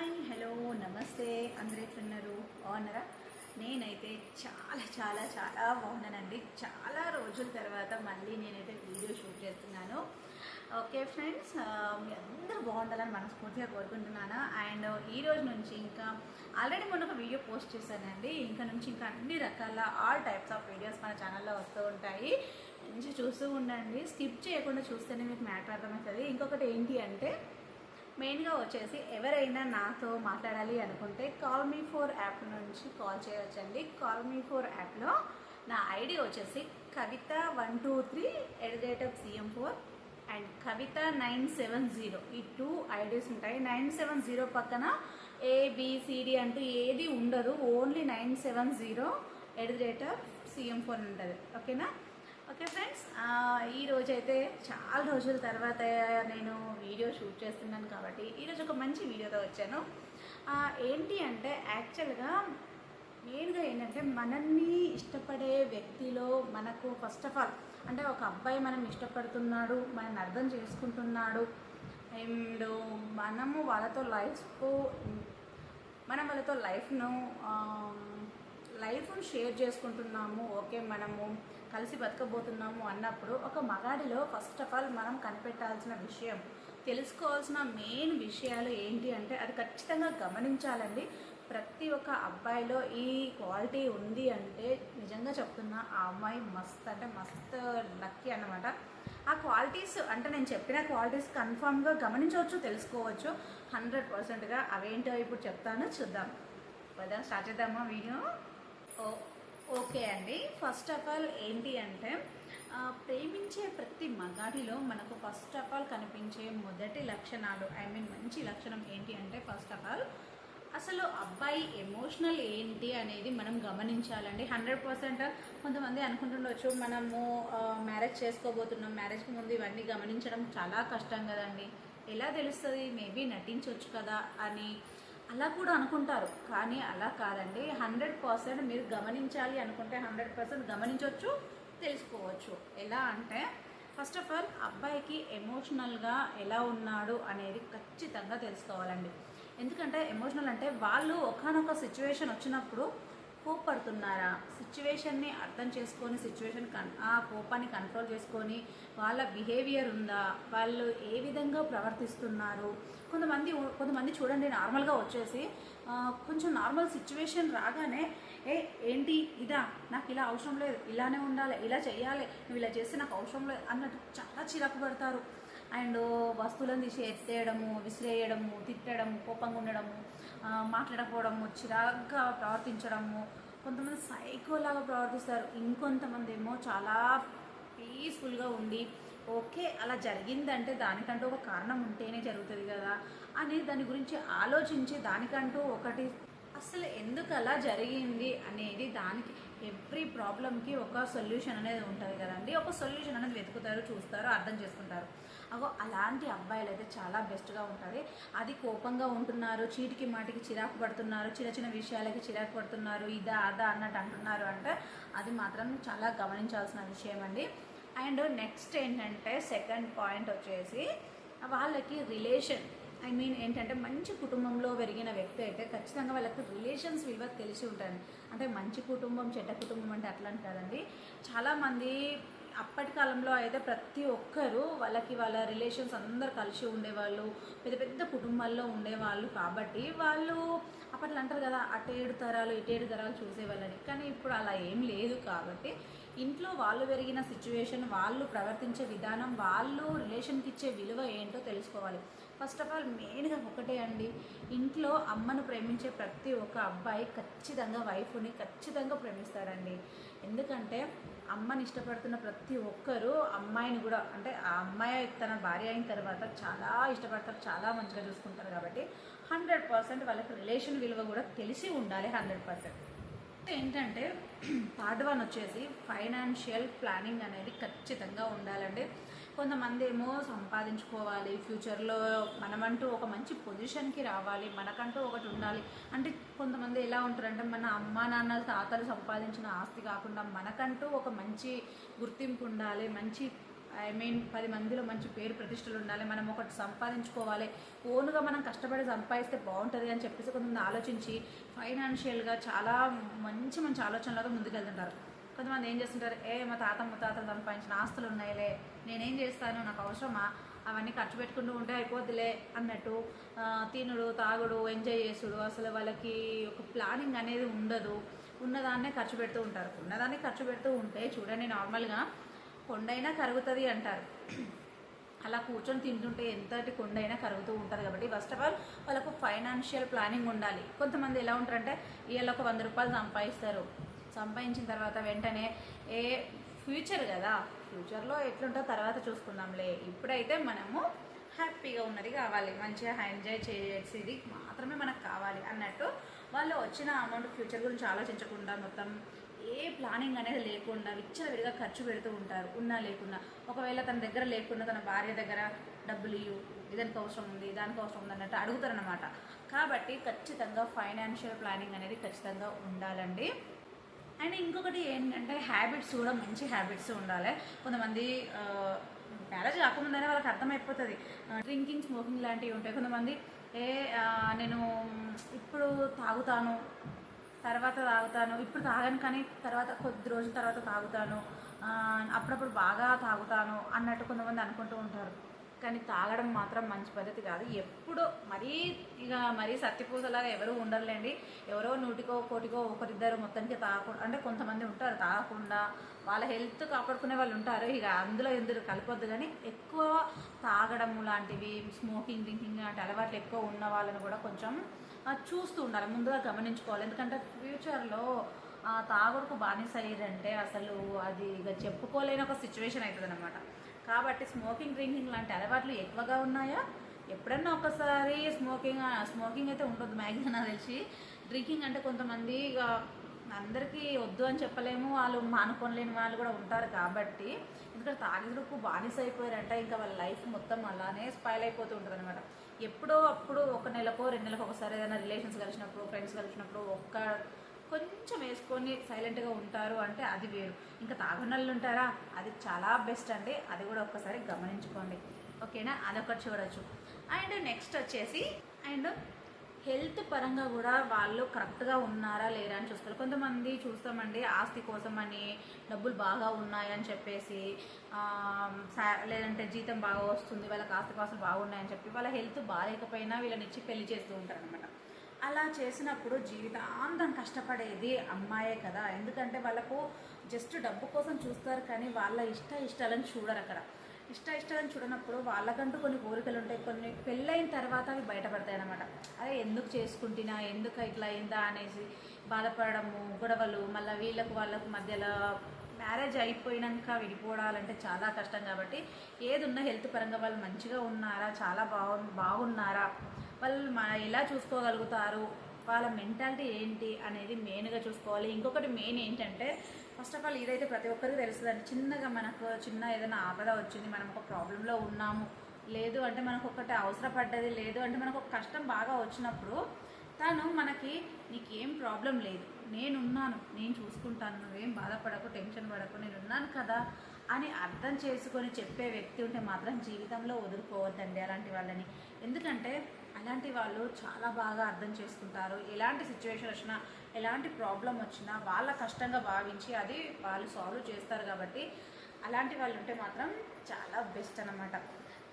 Hi hello నమస్తే. అందరూ ఎట్లున్నారు? బాగున్నారా? నేనైతే చాలా చాలా చాలా బాగున్నానండి. చాలా రోజుల తర్వాత మళ్ళీ నేనైతే వీడియో షూట్ చేస్తున్నాను. ఓకే ఫ్రెండ్స్ మీ అందరూ బాగుండాలని మనస్ఫూర్తిగా కోరుకుంటున్నాను. అండ్ ఈ రోజు నుంచి ఇంకా ఆల్రెడీ మొన్న ఒక వీడియో పోస్ట్ చేశానండి. ఇంకా నుంచి ఇంకా అన్ని రకాల ఆల్ టైప్స్ ఆఫ్ వీడియోస్ మన ఛానల్లో వస్తూ ఉంటాయి. మంచిగా చూస్తూ ఉండండి. స్కిప్ చేయకుండా చూస్తేనే మీకు మ్యాటర్ అర్థమవుతుంది. ఇంకొకటి ఏంటి అంటే మెయిన్గా వచ్చేసి ఎవరైనా నాతో మాట్లాడాలి అనుకుంటే కాల్ మీ ఫోర్ యాప్ నుంచి కాల్ చేయవచ్చండి కాల్ మీ ఫోర్ యాప్లో నా ఐడి వచ్చేసి Kavitha one two three at the rate of CM four and Kavitha nine seven zero ఈ టూ ఐడీస్ ఉంటాయి. నైన్ సెవెన్ జీరో పక్కన ఏబిసిడి అంటూ ఏది ఉండదు. Only nine seven zero at the rate of CM four ఉంటుంది. ఓకేనా? Okay friends ఈ చాలా రోజుల తర్వాత నేను షూట్ చేస్తున్నాను కాబట్టి ఈరోజు ఒక మంచి వీడియోతో వచ్చాను. ఏంటి అంటే యాక్చువల్గా మెయిన్గా ఏంటంటే మనల్ని ఇష్టపడే వ్యక్తిలో మనకు ఫస్ట్ ఆఫ్ ఆల్ అంటే ఒక అబ్బాయి మనం ఇష్టపడుతున్నాడు మనల్ని అర్థం చేసుకుంటున్నాడు అండ్ మనము వాళ్ళతో లైఫ్ మనం వాళ్ళతో లైఫ్ను లైఫ్ను షేర్ చేసుకుంటున్నాము ఓకే మనము కలిసి బతకబోతున్నాము అన్నప్పుడు ఒక మగాడిలో ఫస్ట్ ఆఫ్ ఆల్ మనం కనిపెట్టాల్సిన విషయం తెలుసుకోవాల్సిన మెయిన్ విషయాలు ఏంటి అంటే అది ఖచ్చితంగా గమనించాలండి. ప్రతి ఒక్క అబ్బాయిలో ఈ క్వాలిటీ ఉంది అంటే నిజంగా చెప్తున్నా ఆ అమ్మాయి మస్త్ అంటే మస్త్ లక్కీ అన్నమాట. ఆ క్వాలిటీస్ అంటే నేను చెప్పిన క్వాలిటీస్ కన్ఫామ్గా గమనించవచ్చు తెలుసుకోవచ్చు. హండ్రెడ్ పర్సెంట్గా అవేంటో ఇప్పుడు చెప్తాను చూద్దాం. వదా స్టార్ట్ చేద్దామా వీడియో? ఓ ఓకే అండి. ఫస్ట్ ఆఫ్ ఆల్ ఏంటి అంటే ప్రేమించే ప్రతి మగాడిలో మనకు ఫస్ట్ ఆఫ్ ఆల్ కనిపించే మొదటి లక్షణాలు ఐ మీన్ మంచి లక్షణం ఏంటి అంటే ఫస్ట్ ఆఫ్ ఆల్ అసలు అబ్బాయి ఎమోషనల్ ఏంటి అనేది మనం గమనించాలండి. హండ్రెడ్ పర్సెంట్ కొంతమంది అనుకుంటుండొచ్చు మనము మ్యారేజ్ చేసుకోబోతున్నాం మ్యారేజ్కి ముందు ఇవన్నీ గమనించడం చాలా కష్టం కదండి. ఎలా తెలుస్తుంది? మేబీ నటించవచ్చు కదా అని అలా కూడా అనుకుంటారు. కానీ అలా కాదండి. హండ్రెడ్ పర్సెంట్ మీరు గమనించాలి అనుకుంటే హండ్రెడ్ పర్సెంట్ గమనించవచ్చు తెలుసుకోవచ్చు. ఎలా అంటే ఫస్ట్ ఆఫ్ ఆల్ అబ్బాయికి ఎమోషనల్గా ఎలా ఉన్నాడు అనేది ఖచ్చితంగా తెలుసుకోవాలండి. ఎందుకంటే ఎమోషనల్ అంటే వాళ్ళు ఒకనొక సిచ్యువేషన్ వచ్చినప్పుడు కోప్పడుతున్నారా? సిచ్యువేషన్ని అర్థం చేసుకొని సిచ్యువేషన్ కన్ ఆ కోపాన్ని కంట్రోల్ చేసుకొని వాళ్ళ బిహేవియర్ ఉందా? వాళ్ళు ఏ విధంగా ప్రవర్తిస్తున్నారు? కొంతమంది కొంతమంది చూడండి నార్మల్గా వచ్చేసి కొంచెం నార్మల్ సిచ్యువేషన్ రాగానే ఏ ఏంటి ఇదా? నాకు ఇలా అవసరం లేదు. ఇలానే ఉండాలి. ఇలా చేయాలి నువ్వు ఇలా చేస్తే నాకు అవసరం లేదు. అన్నట్టు చాలా చిరాకు పడతారు. అండ్ వస్తువులను తీసి ఎత్తేయడము విసిరేయడము తిట్టడము కోపంగా ఉండడము. మాట్లాడకపోవడము చిరాగ్గా ప్రవర్తించడము కొంతమంది సైకోలాగా ప్రవర్తిస్తారు. ఇంకొంతమంది ఏమో చాలా పీస్ఫుల్గా ఉండి ఓకే అలా జరిగిందంటే దానికంటూ ఒక కారణం ఉంటేనే జరుగుతుంది కదా అని దాని గురించి ఆలోచించి దానికంటూ ఒకటి అసలు ఎందుకు అలా జరిగింది? అనేది దానికి ఎవ్రీ ప్రాబ్లంకి ఒక సొల్యూషన్ అనేది ఉంటుంది కదండి. ఒక సొల్యూషన్ అనేది వెతుకుతారు చూస్తారు అర్థం చేసుకుంటారు. అగో అలాంటి అబ్బాయిలు అయితే చాలా బెస్ట్గా ఉంటుంది అది కోపంగా ఉంటున్నారు చీటికి మాటికి చిరాకు పడుతున్నారు చిన్న చిన్న విషయాలకి చిరాకు పడుతున్నారు ఇదా అదా అన్నట్టు అంటున్నారు అంటే అది మాత్రం చాలా గమనించాల్సిన విషయం అండి. అండ్ నెక్స్ట్ ఏంటంటే సెకండ్ పాయింట్ వచ్చేసి వాళ్ళకి రిలేషన్ ఐ మీన్ ఏంటంటే మంచి కుటుంబంలో పెరిగిన వ్యక్తి అయితే ఖచ్చితంగా వాళ్ళకి రిలేషన్స్ విలువ తెలిసి ఉంటుంది అంటే మంచి కుటుంబం చెడ్డ కుటుంబం అంటే అట్లాంటి కాదండి. చాలామంది అప్పటి కాలంలో అయితే ప్రతి ఒక్కరు వాళ్ళకి వాళ్ళ రిలేషన్స్ అందరు కలిసి ఉండేవాళ్ళు పెద్ద పెద్ద కుటుంబాల్లో ఉండేవాళ్ళు కాబట్టి వాళ్ళు అప్పట్లో అంటారు కదా అటేడు తరాలు ఇటేడు తరాలు చూసేవాళ్ళని. కానీ ఇప్పుడు అలా ఏం లేదు కాబట్టి ఇంట్లో వాళ్ళు పెరిగిన సిచ్యువేషన్ వాళ్ళు ప్రవర్తించే విధానం వాళ్ళు రిలేషన్కి ఇచ్చే విలువ ఏంటో తెలుసుకోవాలి. ఫస్ట్ ఆఫ్ ఆల్ మెయిన్గా ఒకటే అండి. ఇంట్లో అమ్మను ప్రేమించే ప్రతి ఒక్క అబ్బాయి ఖచ్చితంగా వైఫ్ని ఖచ్చితంగా ప్రేమిస్తాడండి. ఎందుకంటే అమ్మని ఇష్టపడుతున్న ప్రతి ఒక్కరూ అమ్మాయిని కూడా అంటే ఆ అమ్మాయి తన భార్య అయిన తర్వాత చాలా ఇష్టపడతారు చాలా మంచిగా చూసుకుంటారు కాబట్టి హండ్రెడ్ పర్సెంట్ వాళ్ళకి రిలేషన్ విలువ కూడా తెలిసి ఉండాలి హండ్రెడ్ పర్సెంట్. ఏంటంటే థర్డ్ వన్ వచ్చేసి ఫైనాన్షియల్ ప్లానింగ్ అనేది ఖచ్చితంగా ఉండాలండి. కొంతమంది ఏమో సంపాదించుకోవాలి ఫ్యూచర్లో మనమంటూ ఒక మంచి పొజిషన్కి రావాలి మనకంటూ ఒకటి ఉండాలి. అంటే కొంతమంది ఎలా ఉంటారంటే మన అమ్మ నాన్న తాతలు సంపాదించిన ఆస్తి కాకుండా మనకంటూ ఒక మంచి గుర్తింపు ఉండాలి మంచి ఐ మీన్ పది మందిలో మంచి పేరు ప్రతిష్టలు ఉండాలి మనం ఒకటి సంపాదించుకోవాలి. ఓన్గా మనం కష్టపడి సంపాదిస్తే బాగుంటుంది అని చెప్పేసి కొంతమంది ఆలోచించి ఫైనాన్షియల్గా చాలా మంచి మంచి ఆలోచనలతో ముందుకెళ్తుంటారు. కొంతమంది ఏం చేస్తుంటారు ఏ మా తాత ముత్తాతలు సంపాదించిన ఆస్తులు ఉన్నాయిలే నేనేం చేస్తాను నాకు అవసరమా? అవన్నీ ఖర్చు పెట్టుకుంటూ ఉంటే అయిపోద్దిలే అన్నట్టు తినుడు తాగుడు ఎంజాయ్ చేసుడు. అసలు వాళ్ళకి ఒక ప్లానింగ్ అనేది ఉండదు. ఉన్నదాన్నే ఖర్చు పెడుతూ ఉంటారు. ఉన్నదాన్ని ఖర్చు పెడుతూ ఉంటే చూడండి నార్మల్గా కొండైనా కరుగుతుంది అంటారు. అలా కూర్చొని తింటుంటే ఎంతటి కొండైనా కరుగుతూ ఉంటుంది కాబట్టి ఫస్ట్ ఆఫ్ ఆల్ వాళ్ళకు ఫైనాన్షియల్ ప్లానింగ్ ఉండాలి. కొంతమంది ఎలా ఉంటారంటే వీళ్ళు ఒక వంద రూపాయలు సంపాదిస్తారు. సంపాదించిన తర్వాత వెంటనే ఏ ఫ్యూచర్ కదా ఫ్యూచర్లో ఎట్లుంటో తర్వాత చూసుకుందాంలే. ఇప్పుడైతే మనము హ్యాపీగా ఉన్నది కావాలి మంచిగా ఎంజాయ్ చేసేది మాత్రమే మనకు కావాలి అన్నట్టు వాళ్ళు వచ్చిన అమౌంట్ ఫ్యూచర్ గురించి ఆలోచించకుండా మొత్తం ఏ ప్లానింగ్ అనేది లేకుండా విచ్చలవిడిగా ఖర్చు పెడుతూ ఉంటారు ఉన్నా లేకున్నా. ఒకవేళ తన దగ్గర లేకుండా తన భార్య దగ్గర డబ్బులు ఇవ్వు ఇదానికి అవసరం ఉంది దానికి అవసరం ఉంది అన్నట్టు అడుగుతారనమాట కాబట్టి ఖచ్చితంగా ఫైనాన్షియల్ ప్లానింగ్ అనేది ఖచ్చితంగా ఉండాలండి. అండ్ ఇంకొకటి ఏంటంటే హ్యాబిట్స్ కూడా మంచి హ్యాబిట్స్ ఉండాలి. కొంతమంది మ్యారేజ్ కాకముందనే వాళ్ళకి అర్థమైపోతుంది. డ్రింకింగ్ స్మోకింగ్ లాంటివి ఉంటాయి. కొంతమంది ఏ నేను ఇప్పుడు తాగుతాను తర్వాత తాగుతాను ఇప్పుడు తాగాను కానీ తర్వాత కొద్ది రోజుల తర్వాత తాగుతాను అప్పుడప్పుడు బాగా తాగుతాను అన్నట్టు కొంతమంది అనుకుంటూ ఉంటారు. కానీ తాగడం మాత్రం మంచి పద్ధతి కాదు. ఎప్పుడో మరీ ఇక మరీ సత్యపూసలాగా ఎవరు ఉండరులేండి. ఎవరో నూటికో కోటికో ఒకరిద్దరు మొత్తానికి తాగకుండా అంటే కొంతమంది ఉంటారు తాగకుండా వాళ్ళ హెల్త్ కాపాడుకునే వాళ్ళు ఉంటారు. ఇక అందులో ఎందుకు కలపొద్దు కానీ ఎక్కువ తాగడం లాంటివి స్మోకింగ్ డ్రింకింగ్ లాంటి అలవాట్లు ఎక్కువ ఉన్న వాళ్ళని కూడా కొంచెం చూస్తూ ఉండాలి. ముందుగా గమనించుకోవాలి. ఎందుకంటే ఫ్యూచర్లో తాగుడుకు బానిస అయ్యారంటే అసలు అది ఇక చెప్పుకోలేని ఒక సిచ్యువేషన్ అవుతుంది అనమాట కాబట్టి స్మోకింగ్ డ్రింకింగ్ లాంటి అలవాట్లు ఎక్కువగా ఉన్నాయా? ఎప్పుడన్నా ఒకసారి స్మోకింగ్ స్మోకింగ్ అయితే ఉండదు మ్యాక్సిమం నాకు తెలిసి డ్రింకింగ్ అంటే కొంతమంది ఇక అందరికీ వద్దు అని చెప్పలేము. వాళ్ళు మానుకోలేని వాళ్ళు కూడా ఉంటారు కాబట్టి. ఎందుకంటే తాగిదుకు బానిస అయిపోయారంట. ఇంకా వాళ్ళ లైఫ్ మొత్తం అలానే స్పైల్ అయిపోతూ ఉంటుంది అనమాట ఎప్పుడో అప్పుడు ఒక నెలకో రెండు నెలలకు ఒకసారి ఏదైనా రిలేషన్స్ కలిసినప్పుడు ఫ్రెండ్స్ కలిసినప్పుడు ఒక్క కొంచెం వేసుకొని సైలెంట్గా ఉంటారు అంటే అది వేరు. ఇంకా తాగునళ్ళు ఉంటారా? అది చాలా బెస్ట్ అండి. అది కూడా ఒక్కసారి గమనించుకోండి. ఓకేనా? అదొకటి చూడొచ్చు. అండ్ నెక్స్ట్ వచ్చేసి అండ్ హెల్త్ పరంగా కూడా వాళ్ళు కరెక్ట్గా ఉన్నారా లేరా అని చూస్తారు. కొంతమంది చూస్తామండి ఆస్తి కోసం అని డబ్బులు బాగా ఉన్నాయని చెప్పేసి లేదంటే జీతం బాగా వస్తుంది వాళ్ళకి ఆస్తి కోసం బాగున్నాయని చెప్పి వాళ్ళ హెల్త్ బాగాలేకపోయినా వీళ్ళని ఇచ్చి పెళ్ళి చేస్తూ ఉంటారు అనమాట అలా చేసినప్పుడు జీవితాంతం కష్టపడేది అమ్మాయే కదా. ఎందుకంటే వాళ్ళకు జస్ట్ డబ్బు కోసం చూస్తారు కానీ వాళ్ళ ఇష్ట ఇష్టాలను చూడరు అక్కడ. ఇష్ట ఇష్టాలను చూడనప్పుడు వాళ్ళకంటూ కొన్ని కోరికలు ఉంటాయి. కొన్ని పెళ్ళైన తర్వాత అవి బయటపడతాయి అనమాట అదే ఎందుకు చేసుకుంటున్నా ఎందుకు ఇట్లా అయిందా అనేసి బాధపడము గొడవలు మళ్ళీ వీళ్ళకు వాళ్ళకు మధ్యలో మ్యారేజ్ అయిపోయినాక విడిపోవడాలంటే చాలా కష్టం కాబట్టి ఏది ఉన్నా హెల్త్ పరంగా వాళ్ళు మంచిగా ఉన్నారా? చాలా బాగు బాగున్నారా? వాళ్ళు ఎలా చూసుకోగలుగుతారు? వాళ్ళ మెంటాలిటీ ఏంటి అనేది మెయిన్గా చూసుకోవాలి. ఇంకొకటి మెయిన్ ఏంటంటే ఫస్ట్ ఆఫ్ ఆల్ ఇదైతే ప్రతి ఒక్కరికి తెలుస్తుందండి. చిన్నగా మనకు చిన్న ఏదైనా ఆపద వచ్చింది మనం ఒక ప్రాబ్లంలో ఉన్నాము. లేదు అంటే మనకు ఒకటి అవసరపడ్డది లేదు అంటే మనకు ఒక కష్టం బాగా వచ్చినప్పుడు తను మనకి నీకేం ప్రాబ్లం లేదు. నేనున్నాను. నేను చూసుకుంటాను. నువ్వేం బాధపడకు టెన్షన్ పడకు. నేను ఉన్నాను కదా అని అర్థం చేసుకొని చెప్పే వ్యక్తి ఉంటే మాత్రం జీవితంలో వదులుకోవద్దండి అలాంటి వాళ్ళని. ఎందుకంటే అలాంటి వాళ్ళు చాలా బాగా అర్థం చేసుకుంటారు. ఎలాంటి సిచ్యువేషన్ వచ్చినా ఎలాంటి ప్రాబ్లం వచ్చినా వాళ్ళ కష్టంగా భావించి అది వాళ్ళు సాల్వ్ చేస్తారు కాబట్టి అలాంటి వాళ్ళు ఉంటే మాత్రం చాలా బెస్ట్ అనమాట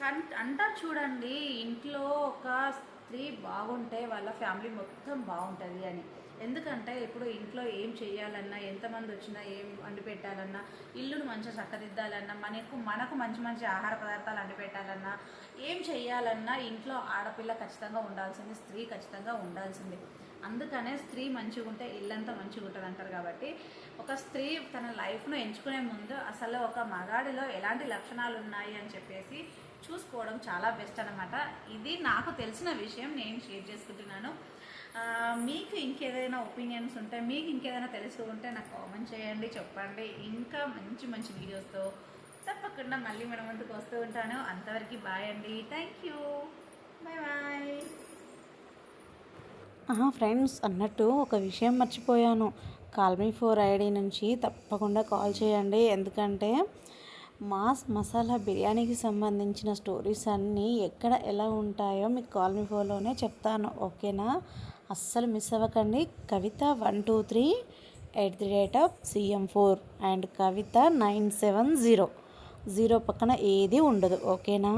కానీ అంటారు చూడండి ఇంట్లో ఒక స్త్రీ బాగుంటే వాళ్ళ ఫ్యామిలీ మొత్తం బాగుంటుంది అని. ఎందుకంటే ఇప్పుడు ఇంట్లో ఏం చేయాలన్నా ఎంతమంది వచ్చినా ఏం వండి పెట్టాలన్నా ఇల్లును మంచిగా చక్కదిద్దాలన్నా మనకు మనకు మంచి మంచి ఆహార పదార్థాలు వండి పెట్టాలన్నా ఏం చేయాలన్నా ఇంట్లో ఆడపిల్ల ఖచ్చితంగా ఉండాల్సింది స్త్రీ ఖచ్చితంగా ఉండాల్సింది. అందుకనే స్త్రీ మంచిగా ఉంటే ఇల్లంతా మంచిగా ఉంటుంది అంటారు కాబట్టి ఒక స్త్రీ తన లైఫ్ను ఎంచుకునే ముందు అసలు ఒక మగాడిలో ఎలాంటి లక్షణాలు ఉన్నాయి అని చెప్పేసి చూసుకోవడం చాలా బెస్ట్ అనమాట ఇది నాకు తెలిసిన విషయం నేను షేర్ చేసుకుంటున్నాను. మీకు ఇంకేదైనా ఒపీనియన్స్ ఉంటే మీకు ఇంకేదైనా తెలుసు ఉంటే నాకు కామెంట్ చేయండి చెప్పండి. ఇంకా మంచి మంచి వీడియోస్తో తప్పకుండా మళ్ళీ మన ముందుకు వస్తూ ఉంటాను. అంతవరకు బాయ్ అండి. Thank you bye bye friends అన్నట్టు ఒక విషయం మర్చిపోయాను. కాల్మీ ఫోర్ ఐడి నుంచి తప్పకుండా కాల్ చేయండి. ఎందుకంటే మాస్ మసాలా బిర్యానీకి సంబంధించిన స్టోరీస్ అన్నీ ఎక్కడ ఎలా ఉంటాయో మీకు కాల్మీ ఫోర్లోనే చెప్తాను. ఓకేనా అస్సలు మిస్ అవ్వకండి. Kavitha one two three at the rate of CM four and Kavitha nine seven zero. Zero పక్కన ఏది ఉండదు. ఓకేనా?